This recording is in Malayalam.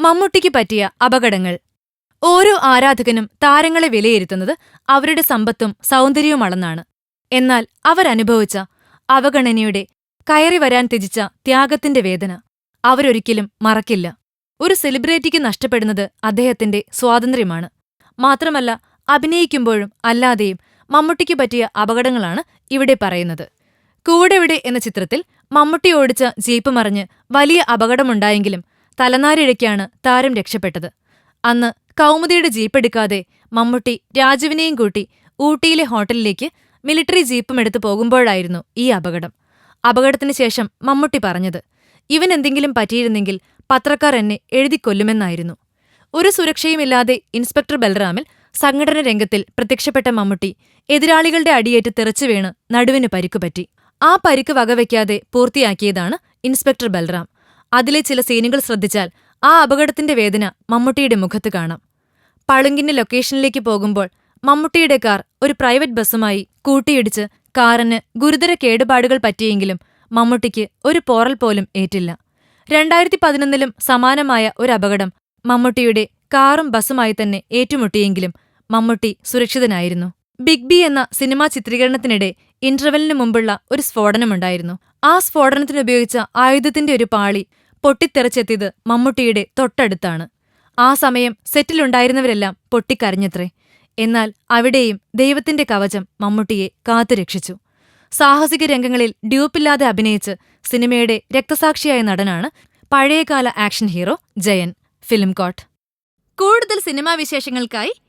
മമ്മൂട്ടിക്ക് പറ്റിയ അപകടങ്ങൾ. ഓരോ ആരാധകനും താരങ്ങളെ വിലയിരുത്തുന്നത് അവരുടെ സമ്പത്തും സൗന്ദര്യവും അളന്നാണ് എന്നാൽ അവരനുഭവിച്ച അവഗണനയുടെ കയറി വരാൻ ത്യജിച്ച ത്യാഗത്തിന്റെ വേദന അവരൊരിക്കലും മറക്കില്ല. ഒരു സെലിബ്രിറ്റിക്ക് നഷ്ടപ്പെടുന്നത് അദ്ദേഹത്തിന്റെ സ്വാതന്ത്ര്യമാണ്. മാത്രമല്ല അഭിനയിക്കുമ്പോഴും അല്ലാതെയും മമ്മൂട്ടിക്ക് പറ്റിയ അപകടങ്ങളാണ് ഇവിടെ പറയുന്നത്. കൂടെവിടെ എന്ന ചിത്രത്തിൽ മമ്മൂട്ടി ഓടിച്ച ജീപ്പ് മറിഞ്ഞ് വലിയ അപകടമുണ്ടായെങ്കിലും തലനാരിഴയ്ക്കാണ് താരം രക്ഷപ്പെട്ടത്. അന്ന് കൗമുദിയുടെ ജീപ്പെടുക്കാതെ മമ്മൂട്ടി രാജുവിനെയും കൂട്ടി ഊട്ടിയിലെ ഹോട്ടലിലേക്ക് മിലിറ്ററി ജീപ്പും എടുത്തു പോകുമ്പോഴായിരുന്നു ഈ അപകടം. അപകടത്തിന് ശേഷം മമ്മൂട്ടി പറഞ്ഞത് ഇവനെന്തെങ്കിലും പറ്റിയിരുന്നെങ്കിൽ പത്രക്കാർ എന്നെ എഴുതിക്കൊല്ലുമെന്നായിരുന്നു. ഒരു സുരക്ഷയുമില്ലാതെ ഇൻസ്പെക്ടർ ബൽറാമിൽ സംഘടന രംഗത്തിൽ പ്രത്യക്ഷപ്പെട്ട മമ്മൂട്ടി എതിരാളികളുടെ അടിയേറ്റ് തെറിച്ചു വീണ് നടുവിന് പരിക്കുപറ്റി ആ പരിക്ക് വകവയ്ക്കാതെ പൂർത്തിയാക്കിയതാണ് ഇൻസ്പെക്ടർ ബൽറാം. അതിലെ ചില സീനുകൾ ശ്രദ്ധിച്ചാൽ ആ അപകടത്തിന്റെ വേദന മമ്മൂട്ടിയുടെ മുഖത്ത് കാണാം. പളുങ്കിന്റെ ലൊക്കേഷനിലേക്ക് പോകുമ്പോൾ മമ്മൂട്ടിയുടെ കാർ ഒരു പ്രൈവറ്റ് ബസ്സുമായി കൂട്ടിയിടിച്ച് കാറിന് ഗുരുതര കേടുപാടുകൾ പറ്റിയെങ്കിലും മമ്മൂട്ടിക്ക് ഒരു പോറൽ പോലും ഏറ്റില്ല. രണ്ടായിരത്തി പതിനൊന്നിലും സമാനമായ ഒരു അപകടം മമ്മൂട്ടിയുടെ കാറും ബസ്സുമായി തന്നെ ഏറ്റുമുട്ടിയെങ്കിലും മമ്മൂട്ടി സുരക്ഷിതനായിരുന്നു. ബിഗ് ബി എന്ന സിനിമാ ചിത്രീകരണത്തിനിടെ ഇന്റർവെലിന് മുമ്പുള്ള ഒരു സ്ഫോടനമുണ്ടായിരുന്നു. ആ സ്ഫോടനത്തിനുപയോഗിച്ച ആയുധത്തിന്റെ ഒരു പാളി പൊട്ടിത്തെറിച്ചെത്തിയത് മമ്മൂട്ടിയുടെ തൊട്ടടുത്താണ്. ആ സമയം സെറ്റിലുണ്ടായിരുന്നവരെല്ലാം പൊട്ടിക്കരഞ്ഞത്രേ. എന്നാൽ അവിടെയും ദൈവത്തിന്റെ കവചം മമ്മൂട്ടിയെ കാത്തുരക്ഷിച്ചു സാഹസിക രംഗങ്ങളിൽ ഡ്യൂപ്പില്ലാതെ അഭിനയിച്ച് സിനിമയുടെ രക്തസാക്ഷിയായ നടനാണ് പഴയകാല action hero Jayan film court കൂടുതൽ സിനിമാ വിശേഷങ്ങൾക്കായി